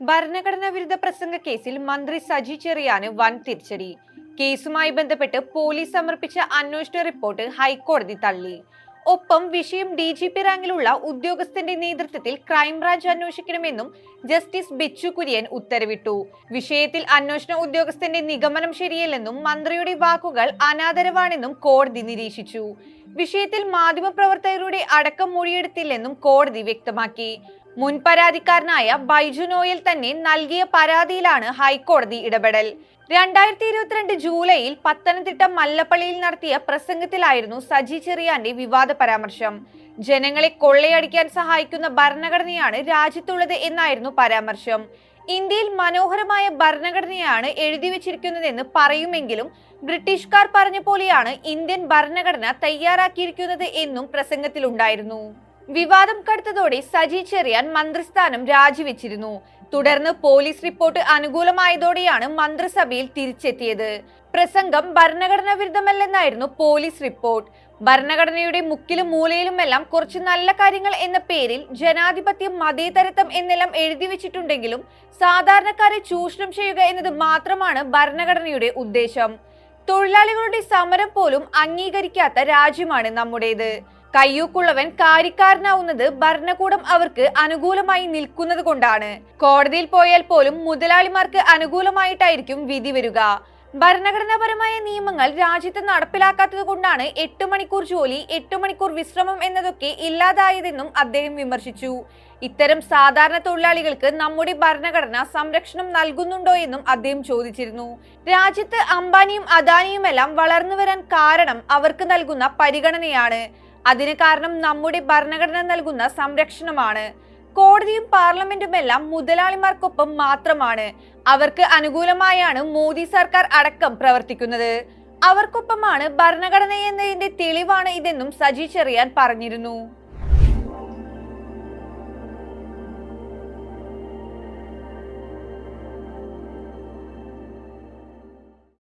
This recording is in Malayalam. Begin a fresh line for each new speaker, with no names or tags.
ഭരണഘടനാ വിരുദ്ധ പ്രസംഗ കേസിൽ മന്ത്രി സജി ചെറിയാന് വൻ തിരിച്ചടി. കേസുമായി ബന്ധപ്പെട്ട് പോലീസ് സമർപ്പിച്ച അന്വേഷണ റിപ്പോർട്ട് ഹൈക്കോടതി തള്ളി. ഒപ്പം വിഷയം ഡി ജി പി റാങ്കിലുള്ള ഉദ്യോഗസ്ഥന്റെ നേതൃത്വത്തിൽ ക്രൈംബ്രാഞ്ച് അന്വേഷിക്കണമെന്നും ജസ്റ്റിസ് ബിച്ചു കുര്യൻ ഉത്തരവിട്ടു. വിഷയത്തിൽ അന്വേഷണ ഉദ്യോഗസ്ഥന്റെ നിഗമനം ശരിയല്ലെന്നും മന്ത്രിയുടെ വാക്കുകൾ അനാദരവാണെന്നും കോടതി നിരീക്ഷിച്ചു. വിഷയത്തിൽ മാധ്യമപ്രവർത്തകരുടെ അടക്കം മൊഴിയെടുത്തില്ലെന്നും കോടതി വ്യക്തമാക്കി. മുൻ പരാതിക്കാരനായ ബൈജു നോയൽ തന്നെ നൽകിയ പരാതിയിലാണ് ഹൈക്കോടതി ഇടപെടൽ. രണ്ടായിരത്തി ഇരുപത്തിരണ്ട് ജൂലൈയിൽ പത്തനംതിട്ട മല്ലപ്പള്ളിയിൽ നടത്തിയ പ്രസംഗത്തിലായിരുന്നു സജി ചെറിയാന്റെ വിവാദ പരാമർശം. ജനങ്ങളെ കൊള്ളയടിക്കാൻ സഹായിക്കുന്ന ഭരണഘടനയാണ് രാജ്യത്തുള്ളത് എന്നായിരുന്നു പരാമർശം. ഇന്ത്യയിൽ മനോഹരമായ ഭരണഘടനയാണ് എഴുതി വെച്ചിരിക്കുന്നതെന്ന് പറയുമെങ്കിലും ബ്രിട്ടീഷുകാർ പറഞ്ഞ പോലെയാണ് ഇന്ത്യൻ ഭരണഘടന തയ്യാറാക്കിയിരിക്കുന്നത് എന്നും പ്രസംഗത്തിലുണ്ടായിരുന്നു. വിവാദം കടുത്തതോടെ സജി ചെറിയാൻ മന്ത്രിസ്ഥാനം രാജിവെച്ചിരുന്നു. തുടർന്ന് പോലീസ് റിപ്പോർട്ട് അനുകൂലമായതോടെയാണ് മന്ത്രിസഭയിൽ തിരിച്ചെത്തിയത്. പ്രസംഗം ഭരണഘടനാ വിരുദ്ധമല്ലെന്നായിരുന്നു പോലീസ് റിപ്പോർട്ട്. ഭരണഘടനയുടെ മുക്കിലും മൂലയിലുമെല്ലാം കുറച്ച് നല്ല കാര്യങ്ങൾ എന്ന പേരിൽ ജനാധിപത്യം മതേതരത്വം എന്നെല്ലാം എഴുതി വെച്ചിട്ടുണ്ടെങ്കിലും സാധാരണക്കാരെ ചൂഷണം ചെയ്യുക എന്നത് മാത്രമാണ് ഭരണഘടനയുടെ ഉദ്ദേശം. തൊഴിലാളികളുടെ സമരം പോലും അംഗീകരിക്കാത്ത രാജ്യമാണ് നമ്മുടേത്. കയ്യൂക്കുള്ളവൻ കാര്യക്കാരനാവുന്നത് ഭരണകൂടം അവർക്ക് അനുകൂലമായി നിൽക്കുന്നത് കൊണ്ടാണ്. കോടതിയിൽ പോയാൽ പോലും മുതലാളിമാർക്ക് അനുകൂലമായിട്ടായിരിക്കും വിധി വരിക. ഭരണഘടനാപരമായ നിയമങ്ങൾ രാജ്യത്ത് നടപ്പിലാക്കാത്തത് കൊണ്ടാണ് എട്ട് മണിക്കൂർ ജോലി എട്ട് മണിക്കൂർ വിശ്രമം എന്നതൊക്കെ ഇല്ലാതായതെന്നും അദ്ദേഹം വിമർശിച്ചു. ഇത്തരം സാധാരണ തൊഴിലാളികൾക്ക് നമ്മുടെ ഭരണഘടന സംരക്ഷണം നൽകുന്നുണ്ടോ എന്നും അദ്ദേഹം ചോദിച്ചിരുന്നു. രാജ്യത്ത് അംബാനിയും അദാനിയുമെല്ലാം വളർന്നു വരാൻ കാരണം അവർക്ക് നൽകുന്ന പരിഗണനയാണ്. അതിന് കാരണം നമ്മുടെ ഭരണഘടന നൽകുന്ന സംരക്ഷണമാണ്. കോടതിയും പാർലമെന്റുമെല്ലാം മുതലാളിമാർക്കൊപ്പം മാത്രമാണ്. അവർക്ക് അനുകൂലമായാണ് മോദി സർക്കാർ അടക്കം പ്രവർത്തിക്കുന്നത്. അവർക്കൊപ്പമാണ് ഭരണഘടന എന്നതിന്റെ തെളിവാണ് ഇതെന്നും സജി ചെറിയാൻ പറഞ്ഞിരുന്നു.